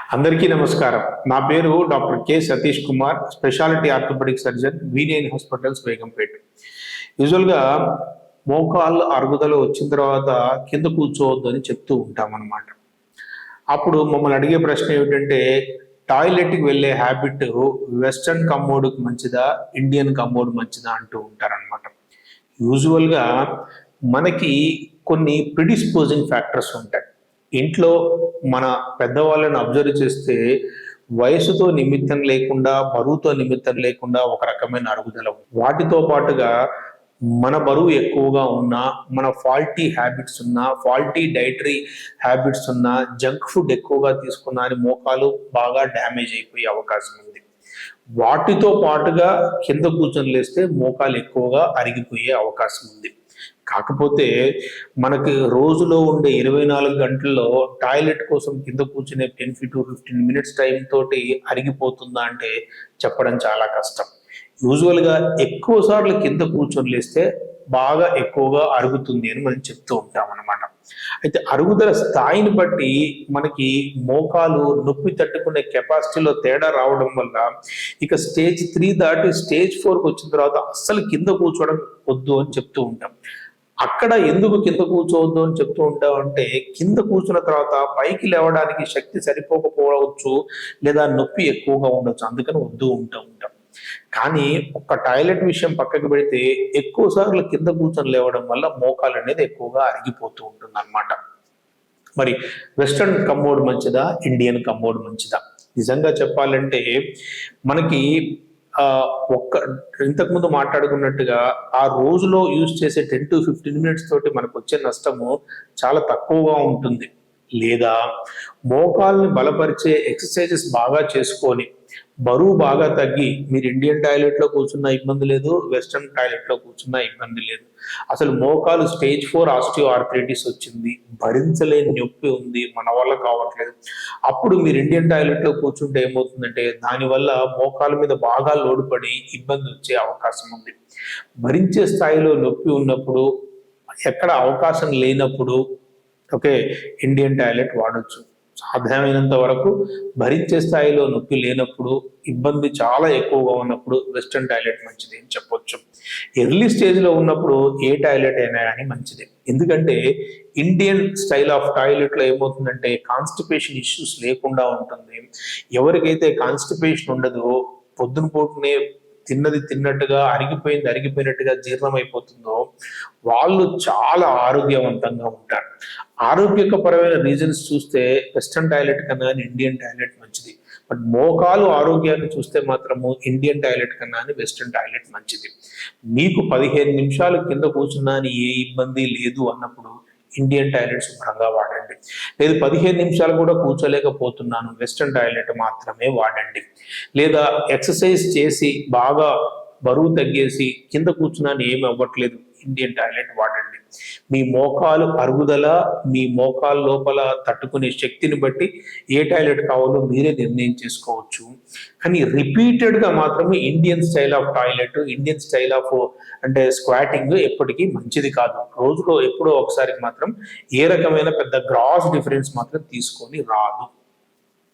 అందరికీ నమస్కారం. నా పేరు doctor K Satish Kumar speciality orthopaedic surgeon వీనియన్ hospitals Begumpet యూజువల్గా మోకాళ్ళు అరుగుదల వచ్చిన తర్వాత కింద కూర్చోవద్దు అని చెప్తూ ఉంటాం అన్నమాట అప్పుడు మమ్మల్ని అడిగే ప్రశ్న ఏమిటంటే టాయిలెట్కి వెళ్ళే హ్యాబిట్ వెస్ట్రన్ కమ్మోడ్కి మంచిదా ఇండియన్ కమ్మోడ్ మంచిదా అంటూ ఉంటారనమాట యూజువల్గా మనకి కొన్ని ప్రిడిస్పోజింగ్ ఫ్యాక్టర్స్ ఉంటాయి. ఇంట్లో మన పెద్దవాళ్ళని అబ్జర్వ్ చేస్తే వయసుతో నిమిత్తం లేకుండా బరువుతో నిమిత్తం లేకుండా ఒక రకమైన అరుగుదల. వాటితో పాటుగా మన బరువు ఎక్కువగా ఉన్నా మన ఫాల్టీ హ్యాబిట్స్ ఉన్నా ఫాల్టీ డైటరీ హ్యాబిట్స్ ఉన్నా జంక్ ఫుడ్ ఎక్కువగా తీసుకున్నా అని మోకాలు బాగా డ్యామేజ్ అయిపోయే అవకాశం ఉంది. వాటితో పాటుగా కింద కూర్చొని లేస్తే మోకాలు ఎక్కువగా అరిగిపోయే అవకాశం ఉంది. కాకపోతే మనకి రోజులో ఉండే ఇరవై నాలుగు గంటల్లో టాయిలెట్ కోసం కింద కూర్చునే ten to fifteen minutes time తోటి అరిగిపోతుందా అంటే చెప్పడం చాలా కష్టం. యూజువల్గా ఎక్కువ సార్లు కింద కూర్చొని లేస్తే బాగా ఎక్కువగా అరుగుతుంది అని మనం చెప్తూ ఉంటాం అన్నమాట. అయితే అరుగుదల స్థాయిని బట్టి మనకి మోకాలు నొప్పి తట్టుకునే కెపాసిటీలో తేడా రావడం వల్ల ఇక స్టేజ్ త్రీ దాటి స్టేజ్ ఫోర్కి వచ్చిన తర్వాత అస్సలు కింద కూర్చోవడం వద్దు అని చెప్తూ ఉంటాం. అక్కడ ఎందుకు కింద కూర్చోవద్దు అని చెప్తూ ఉంటాం అంటే కింద కూర్చున్న తర్వాత పైకి లేవడానికి శక్తి సరిపోకపోవచ్చు లేదా నొప్పి ఎక్కువగా ఉండొచ్చు. అందుకని వద్దు ఉంటా ఉంటాం. కానీ ఒక్క టాయిలెట్ విషయం పక్కకి పెడితే ఎక్కువ సార్లు కింద కూర్చొని లేవడం వల్ల మోకాలు అనేది ఎక్కువగా అరిగిపోతూ ఉంటుంది అనమాట మరి వెస్ట్రన్ కమ్మోడ్ మంచిదా? ఇండియన్ కమ్మోడ్ మంచిదా? నిజంగా చెప్పాలంటే మనకి ఒక్క ఇంతకుముందు మాట్లాడుకున్నట్టుగా ఆ రోజులో యూజ్ చేసే టెన్ టు ఫిఫ్టీన్ మినిట్స్ తోటి మనకు వచ్చే నష్టము చాలా తక్కువగా ఉంటుంది. లేదా మోకాల్ని బలపరిచే ఎక్సర్సైజెస్ బాగా చేసుకొని బరువు బాగా తగ్గి మీరు ఇండియన్ టాయిలెట్లో కూర్చున్న ఇబ్బంది లేదు వెస్ట్రన్ టాయిలెట్లో కూర్చున్న ఇబ్బంది లేదు. అసలు మోకాలు స్టేజ్ ఫోర్ ఆస్టియో ఆర్థరైటిస్ వచ్చింది భరించలేని నొప్పి ఉంది మన వల్ల కావట్లేదు. అప్పుడు మీరు ఇండియన్ టాయిలెట్లో కూర్చుంటే ఏమవుతుందంటే దానివల్ల మోకాల మీద బాగా లోడుపడి ఇబ్బంది వచ్చే అవకాశం ఉంది. భరించే స్థాయిలో నొప్పి ఉన్నప్పుడు ఎక్కడ అవకాశం లేనప్పుడు ఓకే ఇండియన్ టాయిలెట్ వాడొచ్చు. సాధ్యమైనంత వరకు భరించే స్థాయిలో నొప్పి లేనప్పుడు ఇబ్బంది చాలా ఎక్కువగా ఉన్నప్పుడు వెస్ట్రన్ టాయిలెట్ మంచిది అని చెప్పొచ్చు. ఎర్లీ స్టేజ్లో ఉన్నప్పుడు ఏ టాయిలెట్ అయినా కానీ మంచిది. ఎందుకంటే ఇండియన్ స్టైల్ ఆఫ్ టాయిలెట్లో ఏమవుతుందంటే కాన్స్టిపేషన్ ఇష్యూస్ లేకుండా ఉంటుంది. ఎవరికైతే కాన్స్టిపేషన్ ఉండదో పొద్దున పూటనే తిన్నది తిన్నట్టుగా అరిగిపోయింది అరిగిపోయినట్టుగా జీర్ణం అయిపోతుందో వాళ్ళు చాలా ఆరోగ్యవంతంగా ఉంటారు. ఆరోగ్యకరమైన రీజన్స్ చూస్తే వెస్ట్రన్ టాయిలెట్ కన్నా ఇండియన్ టాయిలెట్ మంచిది. బట్ మోకాలు ఆరోగ్యాన్ని చూస్తే మాత్రము ఇండియన్ టాయిలెట్ కన్నా వెస్ట్రన్ టాయిలెట్ మంచిది. మీకు పదిహేను నిమిషాలు కింద కూర్చున్నా అని ఏ ఇబ్బంది లేదు అన్నప్పుడు ఇండియన్ టాయిలెట్ శుభ్రంగా వాడండి. లేదు పదిహేను నిమిషాలు కూడా కూర్చోలేకపోతున్నాను. వెస్ట్రన్ టాయిలెట్ మాత్రమే వాడండి. లేదా ఎక్సర్సైజ్ చేసి బాగా బరువు తగ్గేసి కింద కూర్చున్నాను ఏమి అవ్వట్లేదు. ఇండియన్ టాయిలెట్ వాడండి. మీ మోకాలు అరుగుదల మీ మోకాలు లోపల తట్టుకునే శక్తిని బట్టి ఏ టాయిలెట్ కావాలో మీరే నిర్ణయం చేసుకోవచ్చు. కానీ రిపీటెడ్గా మాత్రమే Indian style of toilet Indian style of అంటే స్క్వాటింగ్ ఎప్పటికీ మంచిది కాదు. రోజులో ఎప్పుడో ఒకసారి మాత్రం ఏ రకమైన పెద్ద గ్రాస్ డిఫరెన్స్ మాత్రం తీసుకొని రాదు.